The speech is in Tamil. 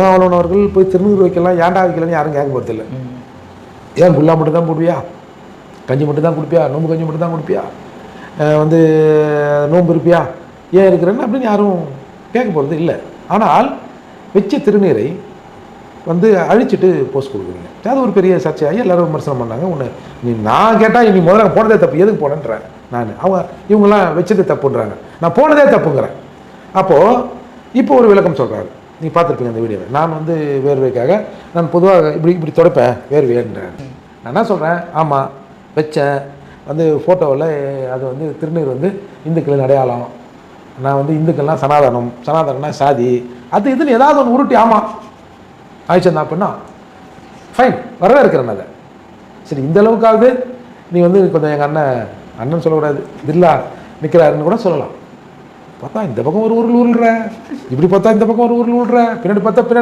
திருமாவளவன் அவர்கள் போய் திருநீர் வைக்கலாம் ஏன்டா வைக்கலன்னு யாரும் கேட்க போகிறதில்ல ஏன் குல்லா மட்டும் தான் போடுவியா? கஞ்சி மட்டும் தான் குடிப்பியா? நோம்பு கஞ்சி மட்டும் தான் குடிப்பியா? வந்து நோம்பு இருப்பியா? ஏன் இருக்கிறேன்னு அப்படின்னு யாரும் கேட்க போகிறது இல்லை. ஆனால் வச்ச திருநீரை வந்து அழிச்சிட்டு போஸ்ட் கொடுக்குறீங்க. அது ஒரு பெரிய சர்ச்சையாகி எல்லாரும் விமர்சனம் பண்ணாங்க. ஒன்று நீ நான் கேட்டால் நீ முதல்ல போனதே தப்பு. எதுக்கு போனேன்றேன் நான். அவங்க இவங்கெல்லாம் வச்சது தப்புன்றாங்க. நான் போனதே தப்புங்கிறேன். அப்போது இப்போ ஒரு விளக்கம் சொல்கிறாரு நீ பார்த்துருப்பீங்க அந்த வீடியோவை. நான் வந்து வேர்வைக்காக நான் பொதுவாக இப்படி இப்படி துடைப்பேன் வேர்வையன்றேன். நான் என்ன சொல்கிறேன் ஆமாம் வச்சேன். வந்து ஃபோட்டோவில் அது வந்து திருநீர் வந்து இந்துக்களின் அடையாளம். நான் வந்து இந்துக்கள்லாம் சனாதனம் சனாதனம்னா சாதி. அது இதுன்னு ஏதாவது ஒன்று உருட்டி ஆமாம் ஆயிடுச்சிருந்தா அப்படின்னா ஃபைன் வரவே இருக்கிறேன் அதை. சரி இந்த அளவுக்காவது நீ வந்து கொஞ்சம் எங்கள் அண்ணன் அண்ணன் சொல்லக்கூடாது தில்லா நிற்கிறாருன்னு கூட சொல்லலாம். பார்த்தா இந்த பக்கம் ஒரு ஊரில் உருள்ற இப்படி பார்த்தா இந்த பக்கம் ஒரு ஊரில் உருள்ற பின்னாடி பார்த்தா பின்னாடி